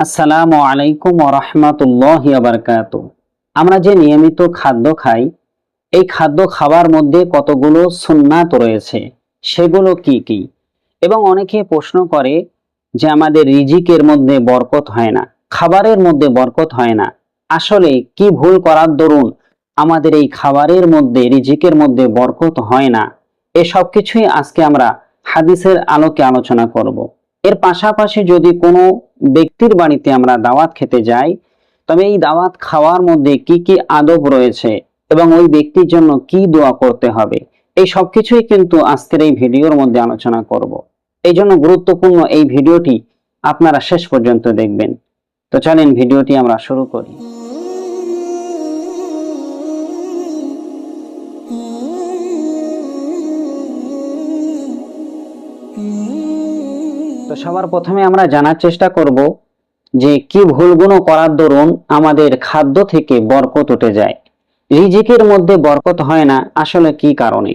আসসালামু আলাইকুম রহমতুল্লাহ বারকাত আমরা যে নিয়মিত খাদ্য খাই, এই খাদ্য খাবার মধ্যে কতগুলো সুন্নাত রয়েছে, সেগুলো কি কি? এবং অনেকে প্রশ্ন করে যে আমাদের রিজিকের মধ্যে বরকত হয় না, খাবারের মধ্যে বরকত হয় না। আসলে কি ভুল করার দরুন আমাদের এই খাবারের মধ্যে, রিজিকের মধ্যে বরকত হয় না? এসব কিছুই আজকে আমরা হাদিসের আলোকে আলোচনা করব। এর পাশাপাশি যদি কোনো ব্যক্তির বাড়িতে আমরা দাওয়াত খেতে যাই, তবে এই দাওয়াত খাওয়ার মধ্যে কি কি আদব রয়েছে এবং ওই ব্যক্তির জন্য কি দোয়া করতে হবে, এই সব কিছুই কিন্তু আজকের এই ভিডিওর মধ্যে আলোচনা করব। এই জন্য গুরুত্বপূর্ণ এই ভিডিওটি আপনারা শেষ পর্যন্ত দেখবেন। তো চলেন ভিডিওটি আমরা শুরু করি। তো সবার প্রথমে আমরা জানার চেষ্টা করব যে কি ভুলগুলো করার দরুন আমাদের খাদ্য থেকে বরকত উঠে যায়। রিজিকের মধ্যে বরকত হয় না, আসলে কি কারণে?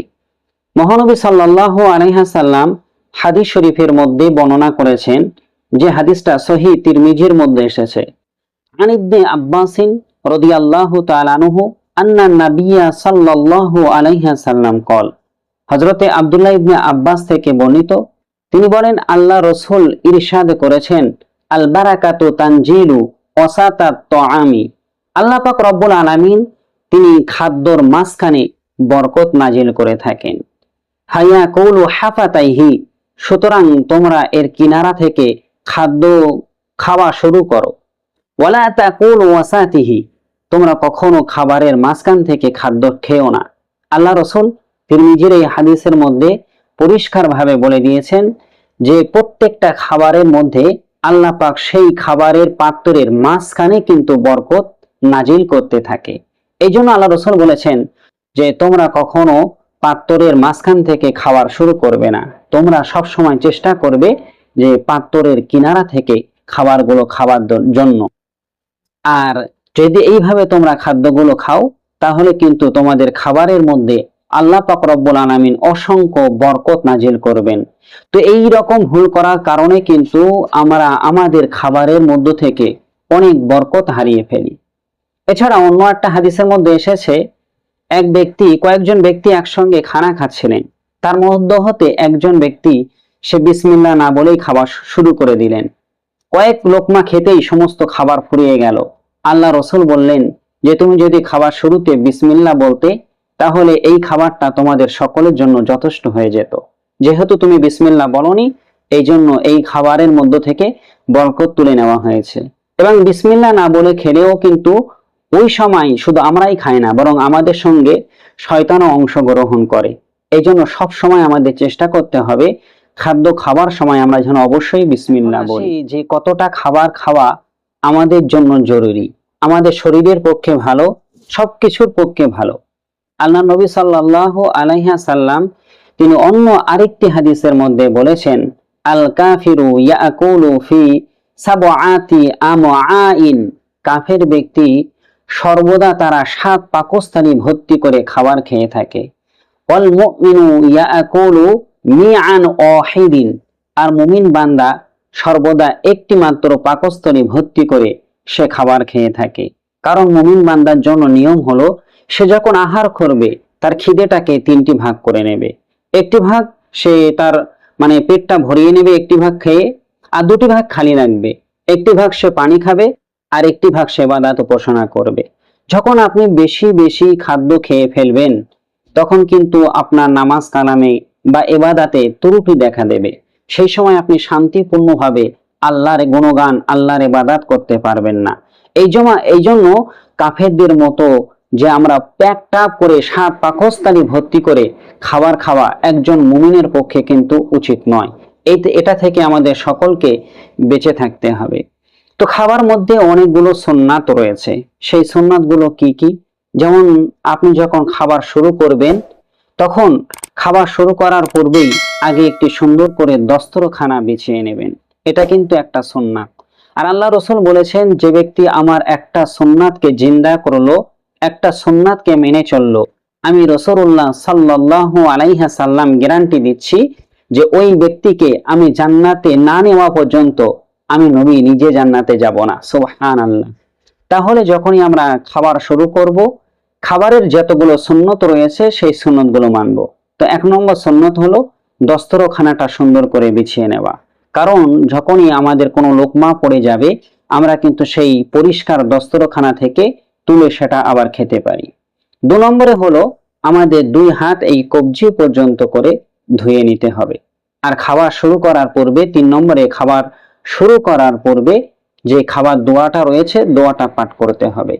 মহানবী সাল্লাহ আলহাসাল্লাম হাদিস শরীফের মধ্যে বর্ণনা করেছেন যে হাদিসটা সহি তিরমিজির মধ্যে এসেছে। আনিবনে আব্বাসিন রদিয়াল্লাহু তালানুহু আন্না নাবিয়া সাল্লাল্লাহু আলাইহা সাল্লাম কল হজরতে আবদুল্লাহ ইবনে আব্বাস থেকে বর্ণিত তিনি বলেন, আল্লাহ রসুল ইরশাদ করেছেন আল বারাকাতু তানজিলু অসাতাত তআমি। আল্লাহ পাক রব্বুল আলামিন তিনি খাদ্যর মাঝখানে বরকত নাজিল করে থাকেন। হাইয়া কৌলু হাফাতাইহি, সুতরাং তোমরা এর কিনারা থেকে খাদ্য খাওয়া শুরু করো। ওয়ালা তাকুল ওয়াসাতিহি, তোমরা কখনো খাবারের মাঝখান থেকে খাদ্য খেও না। আল্লাহ রসুল তিরমিজির এই হাদিসের মধ্যে পরিষ্কারভাবে বলে দিয়েছেন যে প্রত্যেকটা খাবারের মধ্যে আল্লাহ পাক সেই খাবারের পাত্রের মাঝখানে কিন্তু বরকত নাজিল করতে থাকে। এই জন্য আল্লাহ রসুল বলেছেন যে, তোমরা কখনো পাত্রের মাঝখান থেকে খাবার শুরু করবে না। তোমরা সব সময় চেষ্টা করবে যে পাত্রের কিনারা থেকে খাবারগুলো খাবার জন্য। আর যদি এইভাবে তোমরা খাদ্যগুলো খাও, তাহলে কিন্তু তোমাদের খাবারের মধ্যে আল্লাহ পাক রব্বুল আলামিন অসংখ্য বরকত নাজিল করবেন। তো এই রকম ভুল করার কারণে কিন্তু আমরা আমাদের খাবারের মধ্য থেকে অনেক বরকত হারিয়ে ফেলি। এছাড়া অন্য একটা হাদিসের মধ্যে এসেছে, এক ব্যক্তি, কয়েকজন ব্যক্তি একসঙ্গে খানা খাচ্ছিলেন। তার মধ্য হতে একজন ব্যক্তি সে বিসমিল্লাহ না বলেই খাবার শুরু করে দিলেন। কয়েক লোকমা খেতেই সমস্ত খাবার ফুরিয়ে গেল। আল্লাহ রসুল বললেন যে, তুমি যদি খাবার শুরুতে বিসমিল্লা বলতে তাহলে এই খাবারটা তোমাদের সকলের জন্য যথেষ্ট হয়ে যেত। যেহেতু তুমি বিসমিল্লা বলনি এই জন্য এই খাবারের মধ্য থেকে বরকত তুলে নেওয়া হয়েছে। এবং বিসমিল্লা না বলে খেলেও কিন্তু ওই সময় শুধু আমরাই খাই না বরং আমাদের সঙ্গে শয়তানও অংশগ্রহণ করে। এই জন্য সব সময় আমাদের চেষ্টা করতে হবে খাদ্য খাবার সময় আমরা যেন অবশ্যই বিসমিল্লা বলি। যে কতটা খাবার খাওয়া আমাদের জন্য জরুরি আমাদের শরীরের পক্ষে ভালো সবকিছুর পক্ষে ভালো। আল্লাহ নবী সাল্লাহ আলাইহা সাল্লাম তিনি অন্য আরেকটি হাদিসের মধ্যে বলেছেন, আল কাফিরু ইয়াকুলু ফি সাবআতি আমআইন কাফের ব্যক্তি সর্বদা তারা সাত পাকস্থানি ভর্তি করে খাবার খেয়ে থাকে। অল মুমিনু ইয়াকুলু মিআন ওয়াহিদিন আর মুমিন বান্দা সর্বদা একটি মাত্র পাকস্থলী ভর্তি করে সে খাবার খেয়ে থাকে। কারণ মুমিন বান্দার জন্য নিয়ম হলো সে যখন আহার করবে, তার খিদেটাকে তিনটি ভাগ করে নেবে। একটি ভাগ সে তার মানে পেটটা ভরিয়ে নেবে একটি ভাগ খেয়ে, আর দুটি ভাগ খালি রাখবে। একটি ভাগ সে পানি খাবে, আর একটি ভাগ সে বাদাত উপাসনা করবে। যখন আপনি বেশি বেশি খাদ্য খেয়ে ফেলবেন, তখন কিন্তু আপনার নামাজ কালামে বা এবাদাতে ত্রুটি দেখা দেবে। সেই সময় আপনি শান্তিপূর্ণভাবে আল্লাহর গুণগান, আল্লাহর এবাদাত করতে পারবেন না। এই জমা, এই জন্য কাফেরদের মতো যে আমরা প্যাকটা করে সাত পাকস্থালি ভর্তি করে খাবার খাওয়া একজন মুমিনের পক্ষে কিন্তু উচিত নয়। এই এটা থেকে আমাদের সকলকে বেঁচে থাকতে হবে। তো খাবার মধ্যে অনেকগুলো সুন্নাত রয়েছে। সেই সুন্নাতগুলো কি কি? যেমন আপনি যখন খাবার শুরু করবেন, তখন খাবার শুরু করার পূর্বেই আগে একটি সুন্দর করে দস্তরখানা বিছিয়ে নেবেন। এটা কিন্তু একটা সুন্নাত। আর আল্লাহ রসুল বলেছেন, যে ব্যক্তি আমার একটা সুন্নাতকে জিন্দা করল একটা সুন্নাতকে মেনে চলল। আমি রসুল্লাহ সাল্লাহ আলাইহা সাল্লাম গ্যারান্টি দিচ্ছি যে ওই ব্যক্তিকে আমি জান্নাতে না নেওয়া পর্যন্ত আমি নবী নিজে জান্নাতে যাব না। সুবহান আল্লাহ তাহলে যখনই আমরা খাবার শুরু করব, খাবারের যতগুলো সুন্নত রয়েছে সেই সুন্নতগুলো মানব। তো এক নম্বর সুন্নত হলো দস্তরখানাটা সুন্দর করে বিছিয়ে নেওয়া। কারণ যখনই আমাদের কোনো লোকমা পড়ে যাবে, আমরা কিন্তু সেই পরিষ্কার দস্তরখানা থেকে তুলে সেটা আবার খেতে পারি। দু নম্বরে হলো, আমাদের দুই হাত এই কবজি পর্যন্ত করে ধুয়ে নিতে হবে। আর খাবার শুরু করার পূর্বে, তিন নম্বরে খাবার শুরু করার পূর্বে যে খাবার দোয়াটা রয়েছে, দোয়াটা পাঠ করতে হবে।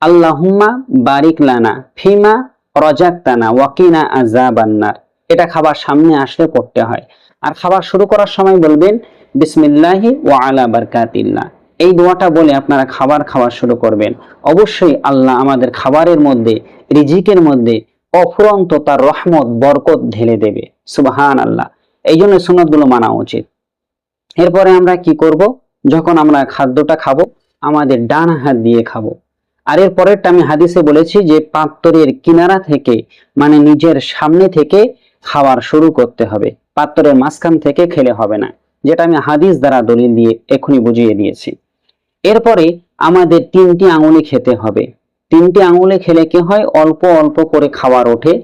আল্লাহুম্মা বারিক লানা ফিমা রজাক্তানা ওয়াকিনা আজাবান্নার এটা খাবার সামনে আসলে পড়তে হয়। আর খাবার শুরু করার সময় বলবেন, বিসমিল্লাহি ওয়া আলা বারকাতিল্লাহ। এই দোয়াটা বলে আপনারা খাবার খাওয়া শুরু করবেন। অবশ্যই আল্লাহ আমাদের খাবারের মধ্যে, রিজিকের মধ্যে অফুরন্ত তার রহমত, বরকত ঢেলে দেবে। সুবাহান আল্লাহ এই জন্য সুন্নতগুলো মানা উচিত। এরপরে আমরা কি করব? যখন আমরা খাদ্যটা খাব, আমাদের ডান হাত দিয়ে খাব। আর এর পরেরটা আমি হাদিসে বলেছি যে, পাত্রের কিনারা থেকে মানে নিজের সামনে থেকে খাওয়ার শুরু করতে হবে। পাত্রের মাঝখান থেকে খেলে হবে না। যেটা আমি হাদিস দ্বারা দলিল দিয়ে এখনই বুঝিয়ে দিয়েছি। এরপরে আমাদের তিনটি আঙুলে খেতে হবে। তিনটি আঙুলে খেলে কি হয়? অল্প অল্প করে খাবার ওঠে।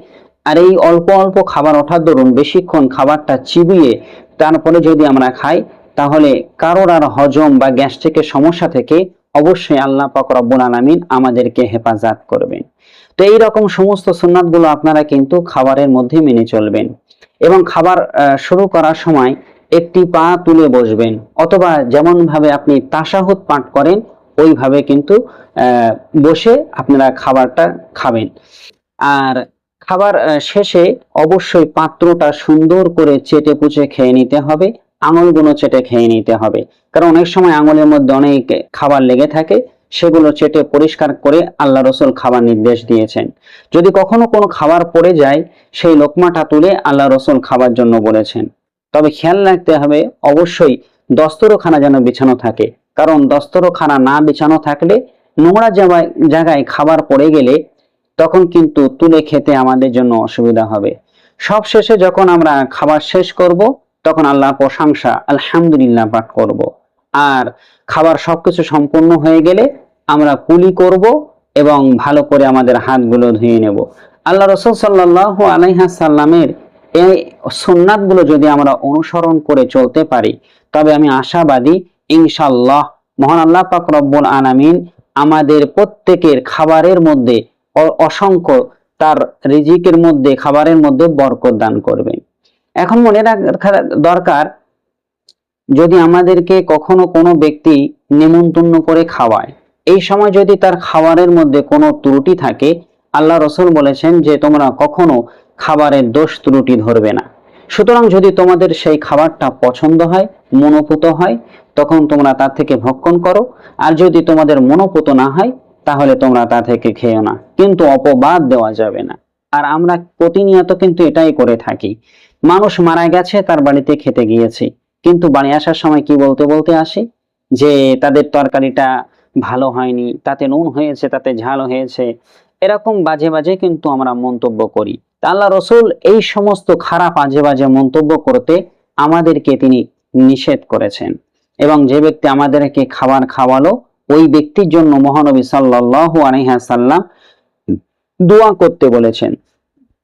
আর এই অল্প অল্প খাবার ওঠার দরুন বেশিক্ষণ খাবারটা চিবিয়ে তারপরে যদি আমরা খাই, তাহলে কারোর আর হজম বা গ্যাস্ট্রিকের সমস্যা থেকে অবশ্যই আল্লাহ পাক রব্বুল আলামিন আমাদেরকে হেফাজত করবেন। তো এই রকম সমস্ত সুন্নাতগুলো আপনারা কিন্তু খাবারের মধ্যে মেনে চলবেন। এবং খাবার শুরু করার সময় একটি পা তুলে বসবেন। অথবা যেমন ভাবে আপনি তাসাহুদ পাঠ করেন, ওইভাবে কিন্তু বসে আপনারা খাবারটা খাবেন। আর খাবার শেষে অবশ্যই পাত্রটা সুন্দর করে চেটে পুচে খেয়ে নিতে হবে, আঙুলগুলো চেটে খেয়ে নিতে হবে। কারণ অনেক সময় আঙুলের মধ্যে অনেক খাবার লেগে থাকে, সেগুলো চেটে পরিষ্কার করে আল্লাহ রসুল খাবার নির্দেশ দিয়েছেন। যদি কখনো কোনো খাবার পড়ে যায়, সেই লোকমাটা তুলে আল্লাহ রসুল খাবার জন্য বলেছেন। তবে খেয়াল রাখতে হবে, অবশ্যই দস্তরখানা যেন বিছানো থাকে। কারণ দস্তরখানা না বিছানো থাকলে নোংরা জায়গায় জায়গায় খাবার পড়ে গেলে তখন কিন্তু তুলে খেতে আমাদের জন্য অসুবিধা হবে। সব শেষে যখন আমরা খাবার শেষ করব, তখন আল্লাহর প্রশংসা, আলহামদুলিল্লাহ পাঠ করব। আর খাবার সবকিছু সম্পূর্ণ হয়ে গেলে আমরা কুলি করব এবং ভালো করে আমাদের হাতগুলো ধুয়ে নেব। আল্লাহ রসুল সাল্লাহ আলাইহাসাল্লামের এই সুন্নাতগুলো যদি আমরা অনুসরণ করে চলতে পারি, তবে আমি আশাবাদী ইনশাল্লাহ মহান আল্লাহ পাক রব্বুল আলামিন আমাদের প্রত্যেকের খাবারের মধ্যে অসংখ্য তার রিজিকের মধ্যে, খাবারের মধ্যে বরকত দান করবেন। এখন মনে রাখা দরকার, যদি আমাদেরকে কখনো কোনো ব্যক্তি নেমন্তন্ন করে খাওয়ায়, এই সময় যদি তার খাবারের মধ্যে কোনো ত্রুটি থাকে, আল্লাহ রসুল বলেছেন যে তোমরা কখনো খাবারের দোষ ত্রুটি ধরবে না। সুতরাং যদি তোমাদের সেই খাবারটা পছন্দ হয়, মনোপুত হয়, তখন তোমরা তার থেকে ভক্ষণ করো। আর যদি তোমাদের মনোপুত না হয়, তাহলে তোমরা তা থেকে খেও না। কিন্তু অপবাদ দেওয়া যাবে না। আর আমরা প্রতিনিয়ত কিন্তু এটাই করে থাকি। মানুষ মারা গেছে, তার বাড়িতে খেতে গিয়েছি। কিন্তু বাড়ি আসার সময় কি বলতে বলতে আসি? যে তাদের তরকারিটা ভালো হয়নি, তাতে নুন হয়েছে, তাতে ঝাল হয়েছে। এরকম বাজে বাজে কিন্তু আমরা মন্তব্য করি। তা আল্লাহ রসুল এই সমস্ত খারাপ আজে বাজে মন্তব্য করতে আমাদেরকে তিনি নিষেধ করেছেন এবং যে ব্যক্তি আমাদেরকে খাবার খাওয়ালো, ওই ব্যক্তির জন্য মহানবী সাল্লাহ আলহাসাল্লাম দোয়া করতে বলেছেন।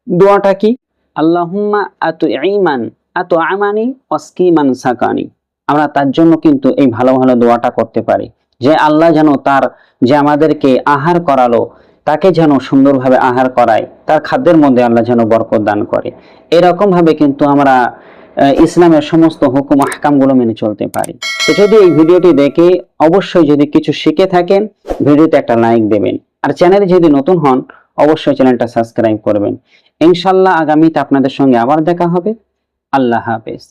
দোয়াটা কি? আল্লাহুম্মা আতু ইমান আতু আমানি অস্কিমান সাকানি। আমরা তার জন্য কিন্তু এই ভালো ভালো দোয়াটা করতে পারি। যে আল্লাহ যেন তার, যে আমাদেরকে আহার করালো তাকে যেন সুন্দরভাবে আহার করায়, তার খাদ্যের মধ্যে আল্লাহ যেন বরকত দান করে। এরকম ভাবে কিন্তু আমরা ইসলামের সমস্ত হুকুম, আহকামগুলো মেনে চলতে পারি। তো যদি এই ভিডিওটি দেখে অবশ্যই যদি কিছু শিখে থাকেন, ভিডিওতে একটা লাইক দেবেন। আর চ্যানেলে যদি নতুন হন, অবশ্যই চ্যানেলটা সাবস্ক্রাইব করবেন। ইনশাল্লাহ আগামীতে আপনাদের সঙ্গে আবার দেখা হবে। আল্লাহ হাফেজ।